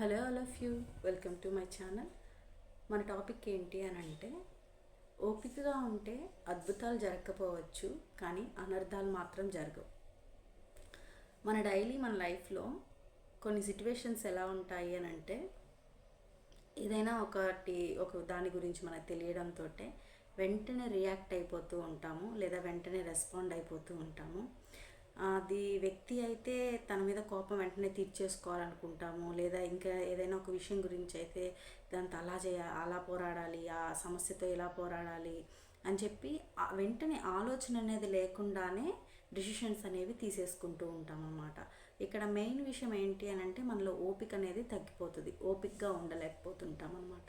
Hello all of you welcome to my channel. మన topic ఏంటి అని అంటే ఓపికగా ఉంటే అద్భుతాలు జరగకపోవచ్చు కానీ అనర్థాలు మాత్రం జరగవు. మన డైలీ మన లైఫ్లో కొన్ని సిట్యువేషన్స్ ఎలా ఉంటాయి అని అంటే ఏదైనా ఒకటి ఒక దాని గురించి మనకు తెలియడంతో వెంటనే రియాక్ట్ అయిపోతూ ఉంటాము లేదా వెంటనే రెస్పాండ్ అయిపోతూ ఉంటాము. అది వ్యక్తి అయితే తన మీద కోపం వెంటనే తీర్చేసుకోవాలనుకుంటాము. లేదా ఇంకా ఏదైనా ఒక విషయం గురించి అయితే దాంతో అలా చేయ అలా పోరాడాలి ఆ సమస్యతో ఇలా పోరాడాలి అని చెప్పి వెంటనే ఆలోచన అనేది లేకుండానే డిసిషన్స్ అనేవి తీసేసుకుంటూ ఉంటాం అన్నమాట ఇక్కడ మెయిన్ విషయం ఏంటి అని అంటే మనలో ఓపిక అనేది తగ్గిపోతుంది. ఓపికగా ఉండలేకపోతుంటాం అన్నమాట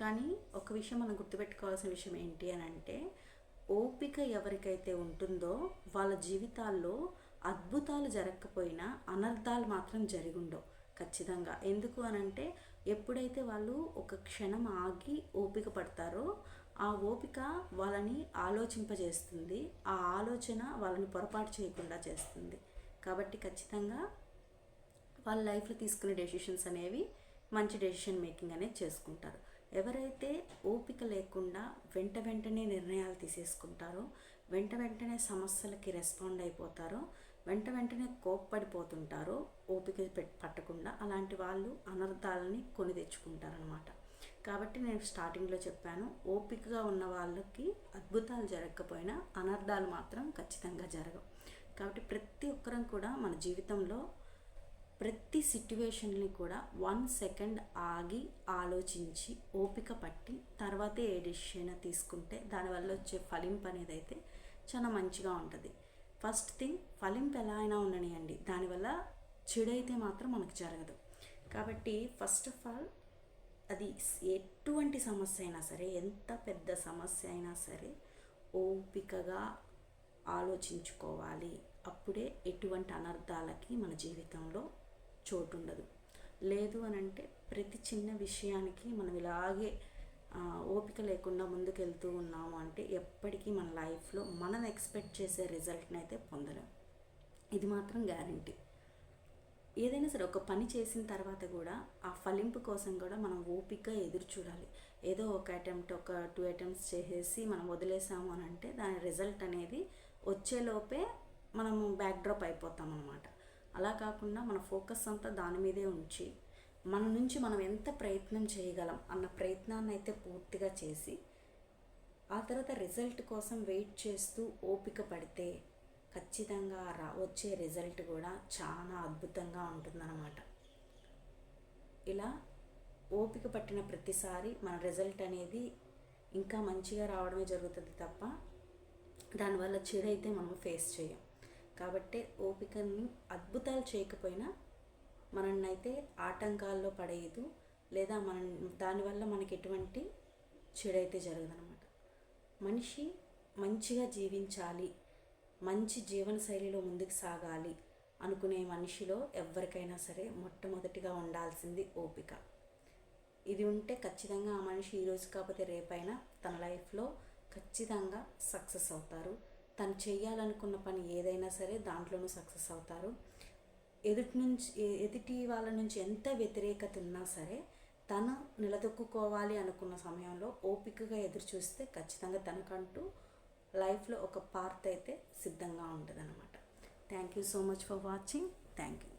కానీ ఒక విషయం మనం గుర్తుపెట్టుకోవాల్సిన విషయం ఏంటి అని అంటే ఓపిక ఎవరికైతే ఉంటుందో వాళ్ళ జీవితాల్లో అద్భుతాలు జరగకపోయినా అనర్థాలు మాత్రం జరిగుండవు ఖచ్చితంగా. ఎందుకు అనంటే ఎప్పుడైతే వాళ్ళు ఒక క్షణం ఆగి ఓపిక పడతారో ఆ ఓపిక వాళ్ళని ఆలోచింపజేస్తుంది ఆ ఆలోచన వాళ్ళని పొరపాటు చేయకుండా చేస్తుంది. కాబట్టి ఖచ్చితంగా వాళ్ళ లైఫ్లో తీసుకునే డెసిషన్స్ అనేవి మంచి డెసిషన్ మేకింగ్ అనేది చేసుకుంటారు. ఎవరైతే ఓపిక లేకుండా వెంట వెంటనే నిర్ణయాలు తీసేసుకుంటారో వెంట వెంటనే సమస్యలకి రెస్పాండ్ అయిపోతారో వెంట వెంటనే కోప్పడిపోతుంటారో ఓపిక పట్టకుండా అలాంటి వాళ్ళు అనర్థాలని కొని తెచ్చుకుంటారనమాట కాబట్టి నేను స్టార్టింగ్లో చెప్పాను ఓపికగా ఉన్న వాళ్ళకి అద్భుతాలు జరగకపోయినా అనర్థాలు మాత్రం ఖచ్చితంగా జరగవు. కాబట్టి ప్రతి ఒక్కరం కూడా మన జీవితంలో ప్రతి సిట్యువేషన్ని కూడా వన్ సెకండ్ ఆగి ఆలోచించి ఓపిక పట్టి తర్వాతే ఏ డెసిషన్ తీసుకుంటే దానివల్ల వచ్చే ఫలింపు అనేది అయితే చాలా మంచిగా ఉంటుంది. ఫస్ట్ థింగ్ ఫలింపు ఎలా అయినా ఉండనియండి. దానివల్ల చెడైతే మాత్రం మనకు జరగదు. కాబట్టి ఫస్ట్ ఆఫ్ ఆల్ అది ఎటువంటి సమస్య అయినా సరే ఎంత పెద్ద సమస్య అయినా సరే ఓపికగా ఆలోచించుకోవాలి. అప్పుడే ఎటువంటి అనర్థాలకి మన జీవితంలో చోటు ఉండదు లేదు అని అంటే ప్రతి చిన్న విషయానికి మనం ఇలాగే ఓపిక లేకుండా ముందుకెళ్తూ ఉన్నాము అంటే ఎప్పటికీ మన లైఫ్లో మనం ఎక్స్పెక్ట్ చేసే రిజల్ట్ని అయితే పొందలేం. ఇది మాత్రం గ్యారంటీ. ఏదైనా సరే ఒక పని చేసిన తర్వాత కూడా ఆ ఫలింపు కోసం కూడా మనం ఓపిక ఎదురు చూడాలి. ఏదో ఒక అటెంప్ట్ ఒక టూ అటెంప్ట్స్ చేసేసి మనం వదిలేసాము అని అంటే దాని రిజల్ట్ అనేది వచ్చేలోపే మనము బ్యాక్ డ్రాప్ అయిపోతాం అనమాట అలా కాకుండా మన ఫోకస్ అంతా దాని మీదే ఉంచి మన నుంచి మనం ఎంత ప్రయత్నం చేయగలం అన్న ప్రయత్నాన్ని అయితే పూర్తిగా చేసి ఆ తర్వాత రిజల్ట్ కోసం వెయిట్ చేస్తూ ఓపిక పడితే ఖచ్చితంగా రా వచ్చే రిజల్ట్ కూడా చాలా అద్భుతంగా ఉంటుందన్నమాట. ఇలా ఓపిక పట్టిన ప్రతిసారి మన రిజల్ట్ అనేది ఇంకా మంచిగా రావడమే జరుగుతుంది తప్ప దానివల్ల అయితే మనం ఫేస్ చేయం. కాబట్టి ఓపికని అద్భుతాలు చేయకపోయినా మనల్ని అయితే ఆటంకాల్లో పడేయదు లేదా మన దానివల్ల మనకి ఎటువంటి చెడైతే జరగదనమాట మనిషి మంచిగా జీవించాలి మంచి జీవనశైలిలో ముందుకు సాగాలి అనుకునే మనిషిలో ఎవరికైనా సరే మొట్టమొదటిగా ఉండాల్సింది ఓపిక. ఇది ఉంటే ఖచ్చితంగా ఆ మనిషి ఈరోజు కాకపోతే రేపైనా తన లైఫ్లో ఖచ్చితంగా సక్సెస్ అవుతారు. తను చేయాలనుకున్న పని ఏదైనా సరే దాంట్లోనూ సక్సెస్ అవుతారు. ఎదుటి నుంచి ఎదుటి వాళ్ళ నుంచి ఎంత వ్యతిరేకత ఉన్నా సరే తను నిలదొక్కుకోవాలి అనుకున్న సమయంలో ఓపికగా ఎదురు చూస్తే ఖచ్చితంగా తనకంటూ లైఫ్లో ఒక పార్ట్ అయితే సిద్ధంగా ఉంటుంది అనమాట thank you so much for watching. Thank you.